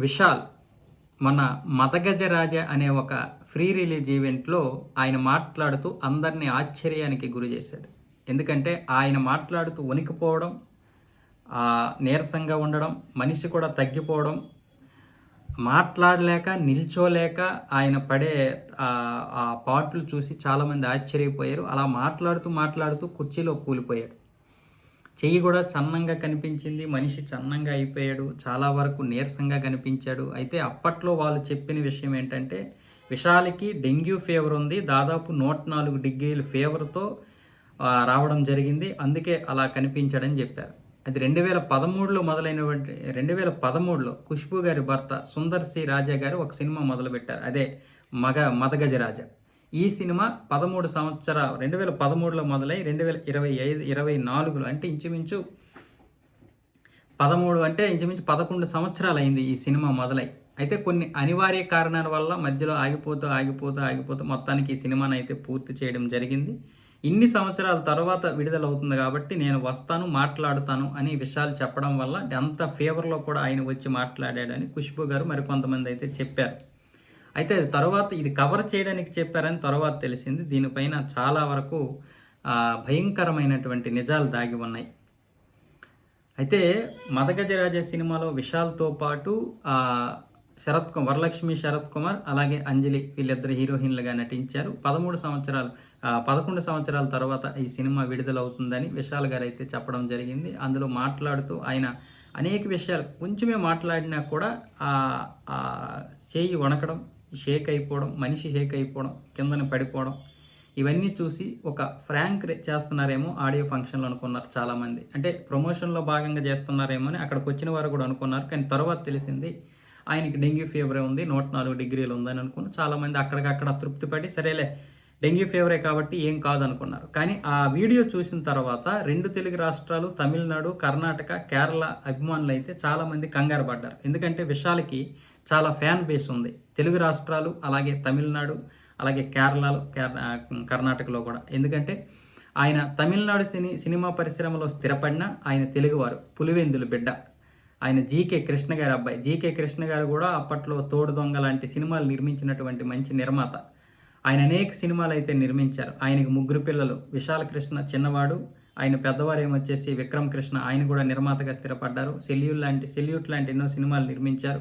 విశాల్ మన మదగజరాజ అనే ఒక ఫ్రీ రిలీజ్ ఈవెంట్లో ఆయన మాట్లాడుతూ అందరినీ ఆశ్చర్యానికి గురి చేశాడు. ఎందుకంటే ఆయన మాట్లాడుతూ వణికిపోవడం నీరసంగా ఉండడం మనిషి కూడా తగ్గిపోవడం మాట్లాడలేక నిల్చోలేక ఆయన పడే ఆ- ఆ పాటలు చూసి చాలామంది ఆశ్చర్యపోయారు. అలా మాట్లాడుతూ మాట్లాడుతూ కుర్చీలో కూలిపోయాడు. చెయ్యి కూడా చన్నంగా కనిపించింది మనిషి చన్నంగా అయిపోయాడు చాలా వరకు నీరసంగా కనిపించాడు. అయితే అప్పట్లో వాళ్ళు చెప్పిన విషయం ఏంటంటే విశాలికి డెంగ్యూ ఫీవర్ ఉంది దాదాపు నూట నాలుగు డిగ్రీల ఫీవర్తో రావడం జరిగింది అందుకే అలా కనిపించాడని చెప్పారు. అది రెండు వేల పదమూడులో మొదలైనటువంటి రెండు వేల పదమూడులో ఖుష్బు గారి భర్త సుందర్ సి రాజా గారు ఒక సినిమా మొదలుపెట్టారు. అదే మగ మదగజ రాజా. ఈ సినిమా పదమూడు సంవత్సర రెండు వేల పదమూడులో మొదలై రెండు వేల ఇరవై ఐదు ఇరవై నాలుగులో అంటే ఇంచుమించు పదమూడు అంటే ఇంచుమించు పదకొండు సంవత్సరాలు అయింది ఈ సినిమా మొదలై. అయితే కొన్ని అనివార్య కారణాల వల్ల మధ్యలో ఆగిపోతూ ఆగిపోతూ ఆగిపోతూ మొత్తానికి ఈ సినిమాను అయితే పూర్తి చేయడం జరిగింది. ఇన్ని సంవత్సరాల తర్వాత విడుదలవుతుంది కాబట్టి నేను వస్తాను మాట్లాడుతాను అని విషయాలు చెప్పడం వల్ల అంత ఫేవర్లో కూడా ఆయన వచ్చి మాట్లాడాడని ఖుష్బు గారు మరికొంతమంది అయితే చెప్పారు. అయితే అది తర్వాత ఇది కవర్ చేయడానికి చెప్పారని తర్వాత తెలిసింది. దీనిపైన చాలా వరకు భయంకరమైనటువంటి నిజాలు దాగి ఉన్నాయి. అయితే మదగజరాజ సినిమాలో విశాల్తో పాటు శరత్ కుమార్ వరలక్ష్మి శరత్ కుమార్ అలాగే అంజలి వీళ్ళిద్దరు హీరోయిన్లుగా నటించారు. పదమూడు సంవత్సరాలు పదకొండు సంవత్సరాల తర్వాత ఈ సినిమా విడుదలవుతుందని విశాల్ గారు అయితే చెప్పడం జరిగింది. అందులో మాట్లాడుతూ ఆయన అనేక విషయాలు కొంచెమే మాట్లాడినా కూడా చేయి వణకడం షేక్ అయిపోవడం మనిషి షేక్ అయిపోవడం కిందన పడిపోవడం ఇవన్నీ చూసి ఒక ఫ్రాంక్ రే- చేస్తున్నారేమో ఆడియో ఫంక్షన్లు అనుకున్నారు చాలామంది. అంటే ప్రమోషన్లో భాగంగా చేస్తున్నారేమో అని అక్కడికి వచ్చిన వారు కూడా అనుకున్నారు. కానీ తర్వాత తెలిసింది ఆయనకి డెంగ్యూ ఫీవర్ ఉంది నూట నాలుగు డిగ్రీలు ఉందని అనుకుని చాలామంది అక్కడికక్కడ తృప్తిపడి సరేలే డెంగ్యూ ఫీవరే కాబట్టి ఏం కాదు అనుకున్నారు కానీ ఆ వీడియో చూసిన తర్వాత రెండు తెలుగు రాష్ట్రాలు తమిళనాడు కర్ణాటక కేరళ అభిమానులు అయితే చాలామంది కంగారు పడ్డారు. ఎందుకంటే విశాల్కి చాలా ఫ్యాన్ బేస్ ఉంది. తెలుగు రాష్ట్రాలు అలాగే తమిళనాడు అలాగే కేరళలో కర్ణాటకలో కూడా. ఎందుకంటే ఆయన తమిళనాడు సినీ సినిమా పరిశ్రమలో స్థిరపడిన ఆయన తెలుగువారు పులివెందులు బిడ్డ. ఆయన జీకే కృష్ణ గారి అబ్బాయి. జీకే కృష్ణ గారు కూడా అప్పట్లో తోడు దొంగ లాంటి సినిమాలు నిర్మించినటువంటి మంచి నిర్మాత. ఆయన అనేక సినిమాలు అయితే నిర్మించారు. ఆయనకు ముగ్గురు పిల్లలు. విశాల కృష్ణ చిన్నవాడు. ఆయన పెద్దవారు ఏమొచ్చేసి విక్రమ్ కృష్ణ. ఆయన కూడా నిర్మాతగా స్థిరపడ్డారు. సెల్యూట్ లాంటి సెల్యూట్ లాంటి ఎన్నో సినిమాలు నిర్మించారు.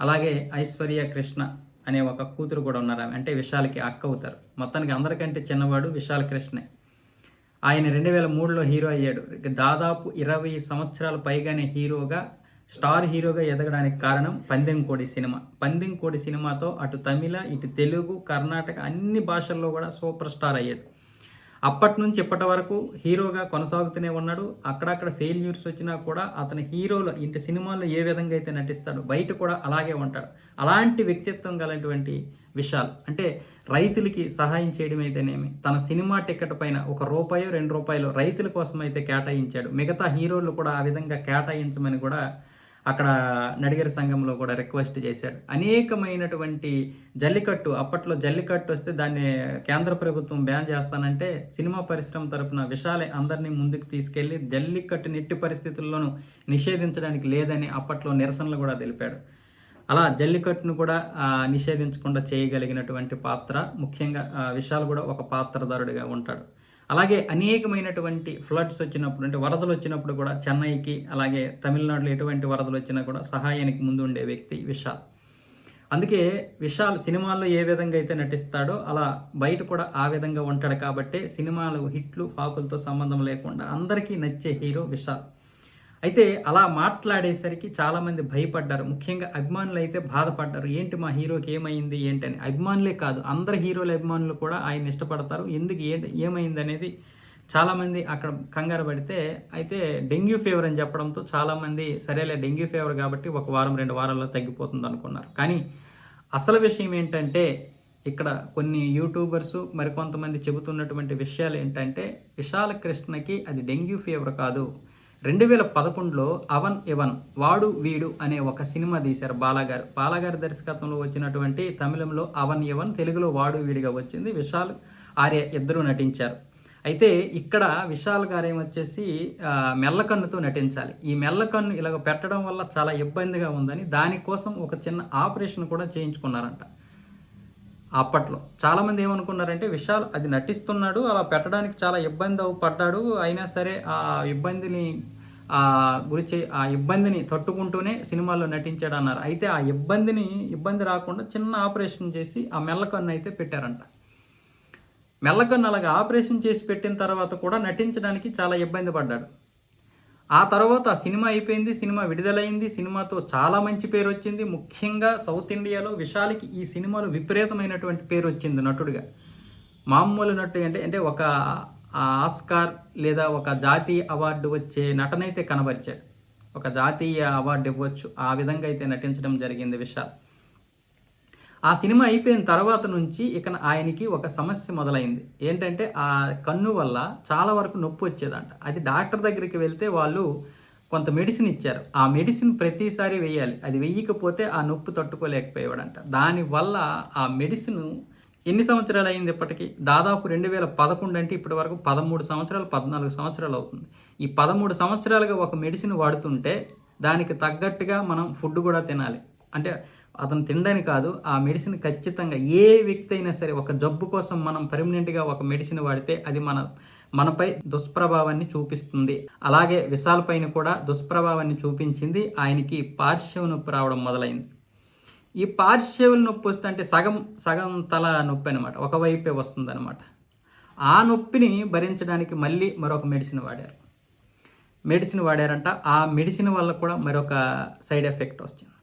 అలాగే ఐశ్వర్య కృష్ణ అనే ఒక కూతురు కూడా ఉన్నారు అంటే విశాల్కి అక్క అవుతారు. మొత్తానికి అందరికంటే చిన్నవాడు విశాల్ కృష్ణే. ఆయన రెండు వేల మూడులో హీరో అయ్యాడు. దాదాపు ఇరవై సంవత్సరాల పైగానే హీరోగా స్టార్ హీరోగా ఎదగడానికి కారణం పందెంకోడి సినిమా. పందెంకోడి సినిమాతో అటు తమిళ ఇటు తెలుగు కర్ణాటక అన్ని భాషల్లో కూడా సూపర్ స్టార్ అయ్యాడు. అప్పటి నుంచి ఇప్పటి వరకు హీరోగా కొనసాగుతూనే ఉన్నాడు. అక్కడక్కడ ఫెయిల్యూర్స్ వచ్చినా కూడా అతని హీరోలో ఇంటి సినిమాల్లో ఏ విధంగా అయితే నటిస్తాడో బయట కూడా అలాగే ఉంటాడు. అలాంటి వ్యక్తిత్వం గలటువంటి విశాల్ అంటే రైతులకి సహాయం చేయడం అయితేనేమి తన సినిమా టికెట్ పైన ఒక రూపాయో రెండు రూపాయలు రైతుల కోసం అయితే కేటాయించాడు. మిగతా హీరోలు కూడా ఆ విధంగా కేటాయించమని కూడా అక్కడ నడిగర సంఘంలో కూడా రిక్వెస్ట్ చేశాడు. అనేకమైనటువంటి జల్లికట్టు అప్పట్లో జల్లికట్టు వస్తే దాన్ని కేంద్ర ప్రభుత్వం బ్యాన్ చేస్తానంటే సినిమా పరిశ్రమ తరపున విశాలే అందరినీ ముందుకు తీసుకెళ్ళి జల్లికట్టు నెట్టి పరిస్థితుల్లోనూ నిషేధించడానికి లేదని అప్పట్లో నిరసనలు కూడా తెలిపాడు. అలా జల్లికట్టును కూడా నిషేధించకుండా చేయగలిగినటువంటి పాత్ర ముఖ్యంగా విశాల్ కూడా ఒక పాత్రధారుడిగా ఉంటాడు. అలాగే అనేకమైనటువంటి ఫ్లడ్స్ వచ్చినప్పుడు అంటే వరదలు వచ్చినప్పుడు కూడా చెన్నైకి అలాగే తమిళనాడులో ఎటువంటి వరదలు వచ్చినా కూడా సహాయానికి ముందు ఉండే వ్యక్తి విశాల్. అందుకే విశాల్ సినిమాల్లో ఏ విధంగా అయితే నటిస్తాడో అలా బయట కూడా ఆ విధంగా ఉంటాడు కాబట్టి సినిమాలు హిట్లు ఫ్లాపులతో సంబంధం లేకుండా అందరికీ నచ్చే హీరో విశాల్. అయితే అలా మాట్లాడేసరికి చాలామంది భయపడ్డారు. ముఖ్యంగా అభిమానులు అయితే బాధపడ్డారు. ఏంటి మా హీరోకి ఏమైంది? ఏంటని. అభిమానులే కాదు అందరు హీరోల అభిమానులు కూడా ఆయన ఇష్టపడతారు. ఎందుకు? ఏంటి? ఏమైంది అనేది చాలామంది అక్కడ కంగారు పడితే అయితే డెంగ్యూ ఫీవర్ అని చెప్పడంతో చాలామంది సరేలే డెంగ్యూ ఫీవర్ కాబట్టి ఒక వారం రెండు వారాల్లో తగ్గిపోతుంది అనుకున్నారు. కానీ అసలు విషయం ఏంటంటే ఇక్కడ కొన్ని యూట్యూబర్స్ మరికొంతమంది చెబుతున్నటువంటి విషయాలు ఏంటంటే విశాల కృష్ణకి అది డెంగ్యూ ఫీవర్ కాదు. రెండు వేల పదకొండులో అవన్ ఇవన్ వాడు వీడు అనే ఒక సినిమా తీశారు బాలాగారు. బాలాగారి దర్శకత్వంలో వచ్చినటువంటి తమిళంలో అవన్ ఇవన్ తెలుగులో వాడు వీడిగా వచ్చింది. విశాల్ ఆర్య ఇద్దరూ నటించారు. అయితే ఇక్కడ విశాల్ గారు ఏమొచ్చేసి మెల్లకన్నుతో నటించాలి. ఈ మెల్లకన్ను ఇలాగ పెట్టడం వల్ల చాలా ఇబ్బందిగా ఉందని దానికోసం ఒక చిన్న ఆపరేషన్ కూడా చేయించుకున్నారంట. అప్పట్లో. చాలామంది ఏమనుకున్నారంటే విశాల్ అది నటిస్తున్నాడు అలా పెట్టడానికి చాలా ఇబ్బంది పడ్డాడు. అయినా సరే ఆ ఇబ్బందిని ఆ గురించి ఆ ఇబ్బందిని తట్టుకుంటూనే సినిమాల్లో నటించాడు అన్నారు అయితే ఆ ఇబ్బందిని ఇబ్బంది రాకుండా చిన్న ఆపరేషన్ చేసి ఆ మెల్లకన్ను అయితే పెట్టారంట. మెల్లకన్ను అలాగా ఆపరేషన్ చేసి పెట్టిన తర్వాత కూడా నటించడానికి చాలా ఇబ్బంది పడ్డాడు. ఆ తర్వాత ఆ సినిమా అయిపోయింది సినిమా విడుదలైంది సినిమాతో చాలా మంచి పేరు వచ్చింది. ముఖ్యంగా సౌత్ ఇండియాలో విశాల్కి ఈ సినిమాలో విపరీతమైనటువంటి పేరు వచ్చింది నటుడిగా. మామూలు నటుడు అంటే అంటే ఒక ఆస్కార్ లేదా ఒక జాతీయ అవార్డు వచ్చే నటనైతే కనబరిచాడు. ఒక జాతీయ అవార్డు ఇవ్వచ్చు. ఆ విధంగా అయితే నటించడం జరిగింది విశాల్. ఆ సినిమా అయిపోయిన తర్వాత నుంచి ఇక ఆయనకి ఒక సమస్య మొదలైంది. ఏంటంటే ఆ కన్ను వల్ల చాలా వరకు నొప్పి వచ్చేదంట. అది డాక్టర్ దగ్గరికి వెళ్తే వాళ్ళు కొంత మెడిసిన్ ఇచ్చారు. ఆ మెడిసిన్ ప్రతిసారి వేయాలి. అది వెయ్యకపోతే ఆ నొప్పి తట్టుకోలేకపోయేవాడంట. దానివల్ల ఆ మెడిసిన్ ఎన్ని సంవత్సరాలు అయింది ఇప్పటికీ? దాదాపు రెండు వేల పదకొండు అంటే ఇప్పటి వరకు పదమూడు సంవత్సరాలు పద్నాలుగు సంవత్సరాలు అవుతుంది. ఈ పదమూడు సంవత్సరాలుగా ఒక మెడిసిన్ వాడుతుంటే దానికి తగ్గట్టుగా మనం ఫుడ్ కూడా తినాలి. అంటే అతను తినడానికి కాదు ఆ మెడిసిన్ ఖచ్చితంగా ఏ వ్యక్తి అయినా సరే ఒక జబ్బు కోసం మనం పర్మనెంట్గా ఒక మెడిసిన్ వాడితే అది మన మనపై దుష్ప్రభావాన్ని చూపిస్తుంది. అలాగే విశాల్ పైన కూడా దుష్ప్రభావాన్ని చూపించింది ఆయనకి పార్శ్వ నొప్పి రావడం మొదలైంది. ఈ పార్శ్వల్ నొప్పి వస్తే అంటే సగం సగం తల నొప్పి అనమాట ఒకవైపే వస్తుంది అనమాట ఆ నొప్పిని భరించడానికి మళ్ళీ మరొక మెడిసిన్ వాడారు. మెడిసిన్ వాడారంట ఆ మెడిసిన్ వల్ల కూడా మరొక సైడ్ ఎఫెక్ట్ వచ్చింది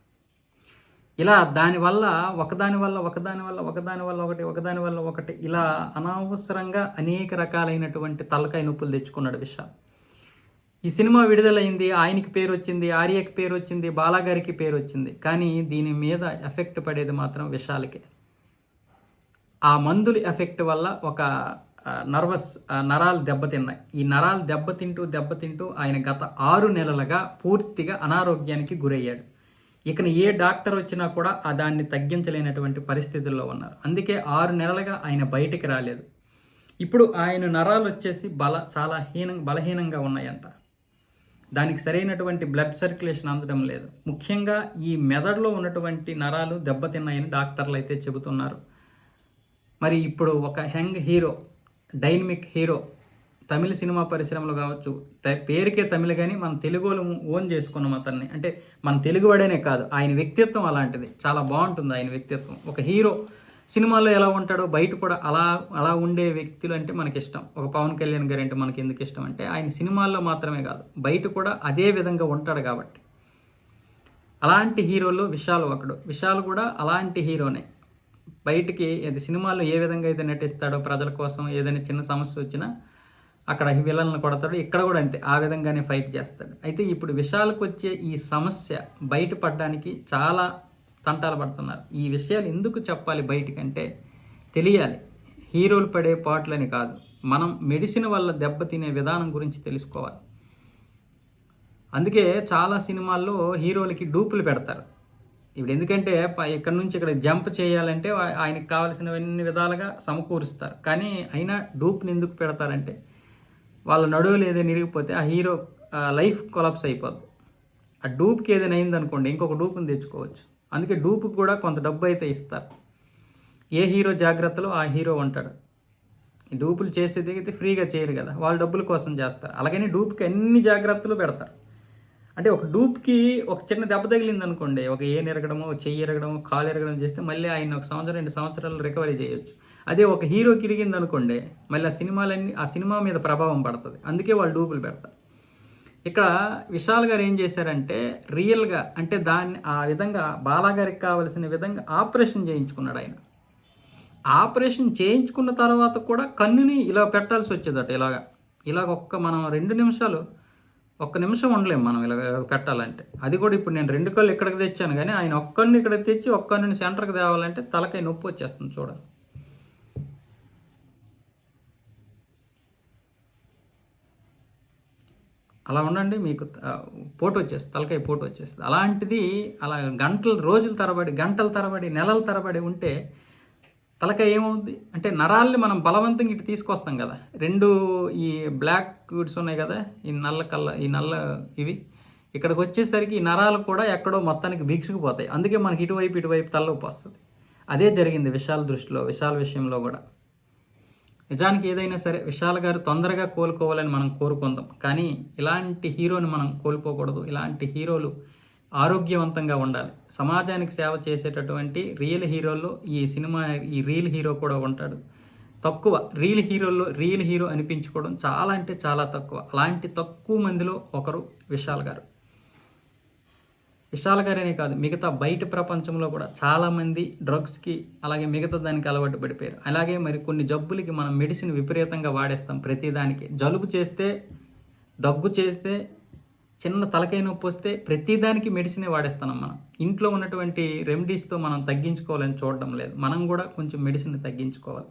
ఇలా దానివల్ల ఒకదాని వల్ల ఒకదాని వల్ల ఒకదాని వల్ల ఒకటి ఒకదాని వల్ల ఒకటి ఇలా అనవసరంగా అనేక రకాలైనటువంటి తలకాయ నొప్పులు తెచ్చుకున్నాడు విశాల్ ఈ సినిమా విడుదలైంది ఆయనకి పేరు వచ్చింది ఆర్యకి పేరు వచ్చింది బాలాగారికి పేరు వచ్చింది. కానీ దీని మీద ఎఫెక్ట్ పడేది మాత్రం విశాల్కే ఆ మందుల ఎఫెక్ట్ వల్ల ఒక నర్వస్ నరాలు దెబ్బతిన్నాయి. ఈ నరాలు దెబ్బతింటూ దెబ్బతింటూ ఆయన గత ఆరు నెలలుగా పూర్తిగా అనారోగ్యానికి గురయ్యాడు. ఇక ఏ డాక్టర్ వచ్చినా కూడా ఆ దాన్ని తగ్గించలేనటువంటి పరిస్థితుల్లో ఉన్నారు. అందుకే ఆరు నెలలుగా ఆయన బయటికి రాలేదు. ఇప్పుడు ఆయన నరాలు వచ్చేసి బల చాలా హీనం బలహీనంగా ఉన్నాయంట. దానికి సరైనటువంటి బ్లడ్ సర్క్యులేషన్ అందడం లేదు. ముఖ్యంగా ఈ మెదడులో ఉన్నటువంటి నరాలు దెబ్బతిన్నాయని డాక్టర్లు అయితే చెబుతున్నారు. మరి ఇప్పుడు ఒక యంగ్ హీరో డైనమిక్ హీరో తమిళ సినిమా పరిశ్రమలో కావచ్చు పేరుకే తమిళ కానీ మన తెలుగులో ఓన్ చేసుకున్నాం అతన్ని. అంటే మన తెలుగువాడేనే కాదు ఆయన వ్యక్తిత్వం అలాంటిది. చాలా బాగుంటుంది ఆయన వ్యక్తిత్వం. ఒక హీరో సినిమాలో ఎలా ఉంటాడో బయట కూడా అలా అలా ఉండే వ్యక్తులు అంటే మనకి ఇష్టం. ఒక పవన్ కళ్యాణ్ గారు అంటే మనకి ఎందుకు ఇష్టం అంటే ఆయన సినిమాల్లో మాత్రమే కాదు బయట కూడా అదే విధంగా ఉంటాడు కాబట్టి. అలాంటి హీరోలు విశాల్ ఒకడు. విశాల్ కూడా అలాంటి హీరోనే. బయటికి అది సినిమాల్లో ఏ విధంగా అయితే నటిస్తాడో ప్రజల కోసం ఏదైనా చిన్న సమస్య వచ్చినా అక్కడ విలన్లు కొడతాడు ఇక్కడ కూడా అంతే ఆ విధంగానే ఫైట్ చేస్తాడు. అయితే ఇప్పుడు విషయాలకు వచ్చే ఈ సమస్య బయటపడడానికి చాలా తంటాలు పడుతున్నారు. ఈ విషయాలు ఎందుకు చెప్పాలి బయటికంటే? తెలియాలి. హీరోలు పడే పాటలని కాదు. మనం మెడిసిన్ వల్ల దెబ్బతినే విధానం గురించి తెలుసుకోవాలి. అందుకే చాలా సినిమాల్లో హీరోలకి డూపులు పెడతారు. ఇప్పుడు ఎందుకంటే ప- ఇక్కడ నుంచి ఇక్కడ జంప్ చేయాలంటే ఆయనకి కావాల్సినవన్నీ విధాలుగా సమకూరుస్తారు. కానీ అయినా డూప్ని ఎందుకు పెడతారంటే వాళ్ళ నడువులు ఏదైనా ఇరిగిపోతే ఆ హీరో లైఫ్ కొలాప్స్ అయిపోద్ది. ఆ డూప్కి ఏదైనా అయిందనుకోండి ఇంకొక డూప్ని తెచ్చుకోవచ్చు. అందుకే డూప్కి కూడా కొంత డబ్బు అయితే ఇస్తారు. ఏ హీరో జాగ్రత్తలో ఆ హీరో ఉంటాడు. ఈ డూపులు చేసేది అయితే ఫ్రీగా చేయరు కదా వాళ్ళు డబ్బుల కోసం చేస్తారు. అలాగని డూప్కి అన్ని జాగ్రత్తలు పెడతారు. అంటే ఒక డూప్కి ఒక చిన్న దెబ్బ తగిలింది అనుకోండి ఒక ఏ ఎరగడమో చెయ్యి ఎరగడమో కాలు ఎరగడం చేస్తే మళ్ళీ ఆయన ఒక సంవత్సరం రెండు సంవత్సరాలు రికవరీ చేయొచ్చు. అదే ఒక హీరోకి ఇరిగింది అనుకోండి మళ్ళీ ఆ సినిమాలన్నీ ఆ సినిమా మీద ప్రభావం పడుతుంది. అందుకే వాళ్ళు డూపులు పెడతారు. ఇక్కడ విశాల్ గారు ఏం చేశారంటే రియల్గా అంటే దాన్ని ఆ విధంగా బాలాగారికి కావలసిన విధంగా ఆపరేషన్ చేయించుకున్నాడు ఆయన. ఆపరేషన్ చేయించుకున్న తర్వాత కూడా కన్నుని ఇలా పెట్టాల్సి వచ్చేదట ఇలాగా. ఇలాగ ఒక్క మనం రెండు నిమిషాలు ఒక్క నిమిషం ఉండలేం మనం ఇలా పెట్టాలంటే. అది కూడా ఇప్పుడు నేను రెండు కళ్ళు ఇక్కడికి తెచ్చాను కానీ ఆయన ఒక్కడిని ఇక్కడికి తెచ్చి ఒక్కరిని సెంటర్కి తేవాలంటే తలకాయ నొప్పి వచ్చేస్తుంది చూడండి అలా ఉండండి మీకు పోటు వచ్చేస్తుంది తలకాయ పోటు వచ్చేస్తుంది. అలాంటిది అలా గంటల రోజుల తరబడి గంటల తరబడి నెలల తరబడి ఉంటే తలకాయ ఏమవుద్ది? అంటే నరాల్ని మనం బలవంతంగా ఇటు తీసుకొస్తాం కదా రెండు ఈ బ్లాక్ గుడ్స్ ఉన్నాయి కదా ఈ నల్ల కల్ల ఈ నల్ల ఇవి ఇక్కడికి వచ్చేసరికి ఈ నరాలు కూడా ఎక్కడో మొత్తానికి బిగుసుకుపోతాయి అందుకే మనకి ఇటువైపు ఇటువైపు తలనొప్పి వస్తుంది. అదే జరిగింది విశాల దృష్టిలో విశాల విషయంలో కూడా. నిజానికి ఏదైనా సరే విశాల్ గారు తొందరగా కోలుకోవాలని మనం కోరుకుందాం. కానీ ఇలాంటి హీరోని మనం కోల్పోకూడదు. ఇలాంటి హీరోలు ఆరోగ్యవంతంగా ఉండాలి. సమాజానికి సేవ చేసేటటువంటి రియల్ హీరోల్లో ఈ సినిమా ఈ రియల్ హీరో కూడా ఉంటాడు. తక్కువ రియల్ హీరోల్లో రియల్ హీరో అనిపించుకోవడం చాలా అంటే చాలా తక్కువ. అలాంటి తక్కువ మందిలో ఒకరు విశాల్ గారు. విశాల్ గారనే కాదు మిగతా బయట ప్రపంచంలో కూడా చాలామంది డ్రగ్స్కి అలాగే మిగతా దానికి అలవాటు పడిపోయారు. అలాగే మరి కొన్ని జబ్బులకి మనం మెడిసిన్ విపరీతంగా వాడేస్తాం ప్రతిదానికి జలుబు చేస్తే దగ్గు చేస్తే చిన్న తలకాయ నొప్పి వస్తే ప్రతిదానికి మెడిసినే వాడేస్తున్నాం మనం. ఇంట్లో ఉన్నటువంటి రెమెడీస్తో మనం తగ్గించుకోవాలని చూడడం లేదు. మనం కూడా కొంచెం మెడిసిన్ తగ్గించుకోవాలి.